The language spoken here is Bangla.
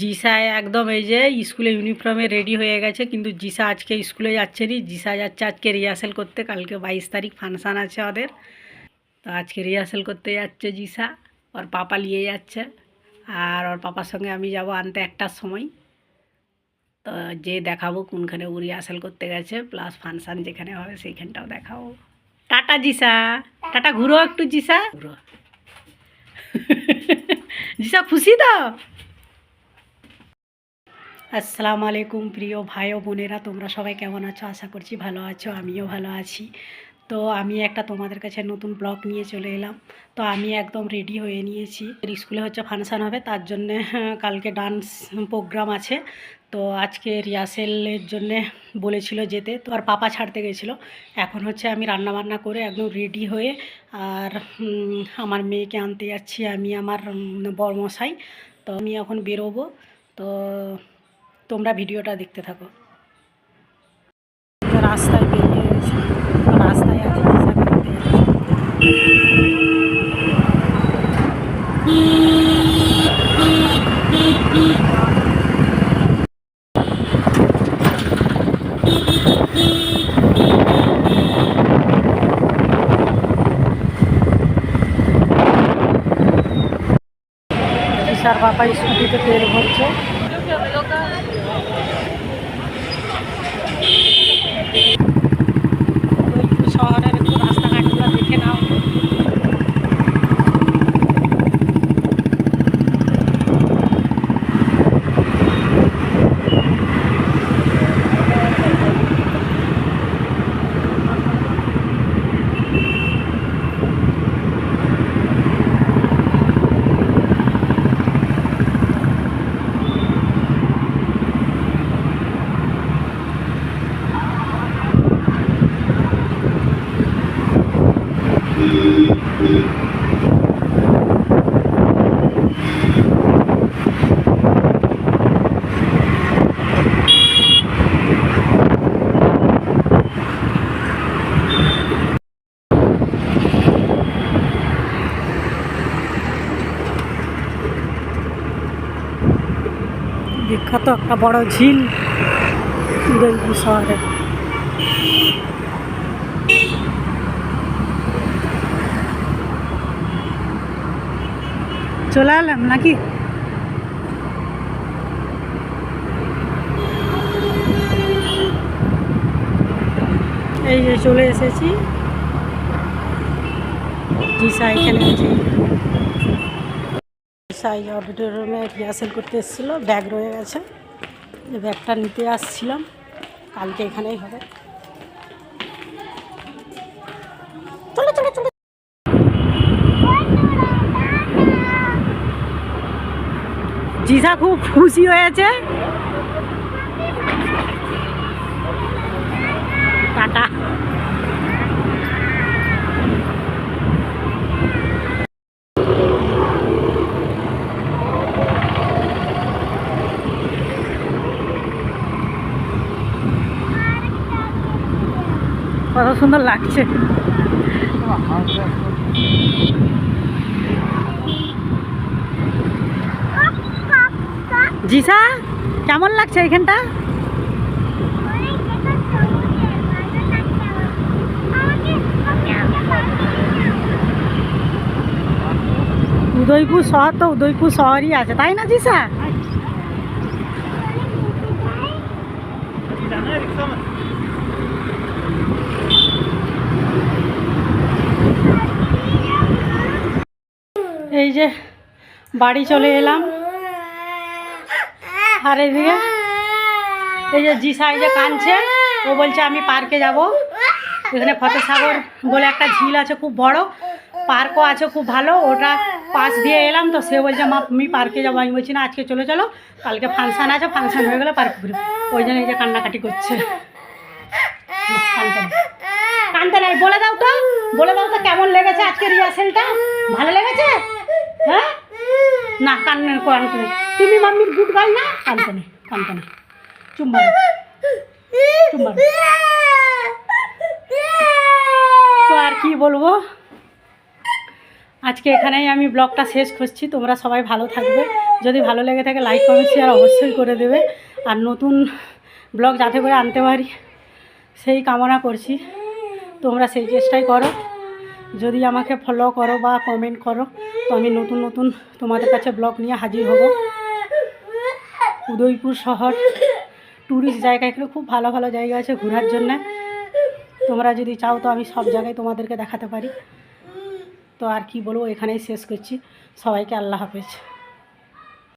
জিসা একদম এই যে স্কুলে ইউনিফর্মে রেডি হয়ে গেছে, কিন্তু জিসা আজকে স্কুলে যাচ্ছে নি। জিসা যাচ্ছে আজকে রিহার্সেল করতে, কালকে বাইশ তারিখ ফাংশান আছে ওদের। তো আজকে রিহার্সেল করতে যাচ্ছে জিসা, ওর পাপা নিয়ে যাচ্ছে। আর ওর পাপার সঙ্গে আমি যাব আনতে একটার সময়। তো যে দেখাবো কোনখানে ও রিহার্সেল করতে গেছে প্লাস ফাংশান যেখানে হবে সেইখানটাও দেখাবো। টাটা জিসা! টাটা, ঘুরো একটু জিসা। ঘুরো। জিসা খুশি তো? আসসালামু আলাইকুম প্রিয় ভাই ও বোনেরা তোমরা সবাই কেমন আছো? আশা করছি ভালো আছো আমিও ভালো আছি। তো আমি একটা তোমাদের কাছে নতুন ব্লগ নিয়ে চলে এলাম। তো আমি একদম রেডি হয়ে নিয়েছি। স্কুলে হচ্ছে ফাংশান হবে তার জন্যে কালকে ডান্স প্রোগ্রাম আছে। তো আজকে রিহার্সেলের জন্যে বলেছিল যেতে। তো আর পাপা ছাড়তে গেছিল। এখন হচ্ছে আমি রান্না বান্না করে একদম রেডি হয়ে আর আমার মেয়েকে আনতে যাচ্ছি আমি আমার উম, বড়মশাই। তো আমি এখন বেরোবো। তো তোমরা ভিডিওটা দেখতে থাকো। রাস্তায় বেরিয়ে রাস্তায় আছে স্কুটিতে তেল ভরছে। বিখ্যাত একটা বড় ঝিল উদয়পুর শহরে। চলে এলাম নাকি? এই যে চলে এসেছি। জিসা এখানে আছে। সাই অডিটোরিয়ামে রিহার্সেল করতে এসেছিল ব্যাগ রয়ে গেছে। ব্যাগটা নিতে আসছিলাম, কালকে এখানেই হবে। জিসা খুব খুশি হয়েছে। টাটা। কত সুন্দর লাগছে। জিসা, কেমন লাগছে এখানটা? উদয়পুর শহর তো উদয়পুর শহরই আছে, তাই না জিসা এই যে বাড়ি চলে এলাম। আর এদিকে এই যে জিসা এই যে কাঁদছে, ও বলছে, আমি পার্কে যাব। এখানে ফতেসাগর বলে একটা ঝিল আছে খুব বড়, পার্কও আছে খুব ভালো, ওটা পাশ দিয়ে এলাম তো, সে বলছে, মা, আমি পার্কে যাব। আমি বলছি, না, আজকে চলে চলো, কালকে ফাংশান আছে, ফাংশান হয়ে গেলে পার্কে ঘুরে ওই জন্য এই যে কান্নাকাটি করছে। কানতে নাই, বলে দাও তো, বলে দাও তো কেমন লেগেছে আজকে রিহার্সেলটা ভালো লেগেছে? হ্যাঁ? না, কান্নে কানতে তুমি মাম্মির গুড গার্ল না? কানতে নেই কানতে নেই। চুম্বা চুম্বা তো আর কি বলব? আজকে এখানেই আমি ব্লগটা শেষ করছি। তোমরা সবাই ভালো থাকবে। যদি ভালো লেগে থাকে লাইক কমেন্ট শেয়ার অবশ্যই করে দেবে। আর নতুন ব্লগ যাতে করে আনতে পারি, সেই কামনা করছি। তোমরা সেই চেষ্টাই করো। যদি আমাকে ফলো করো বা কমেন্ট করো, তো আমি নতুন নতুন তোমাদের কাছে ব্লগ নিয়ে হাজির হব। উদয়পুর শহর ট্যুরিস্ট জায়গা, এখানে খুব ভালো ভালো জায়গা আছে ঘোরার জন্যে। তোমরা যদি চাও তো আমি সব জায়গায় তোমাদেরকে দেখাতে পারি। তো আর কি বলব, এখানেই শেষ করছি। সবাইকে আল্লাহ হাফেজ।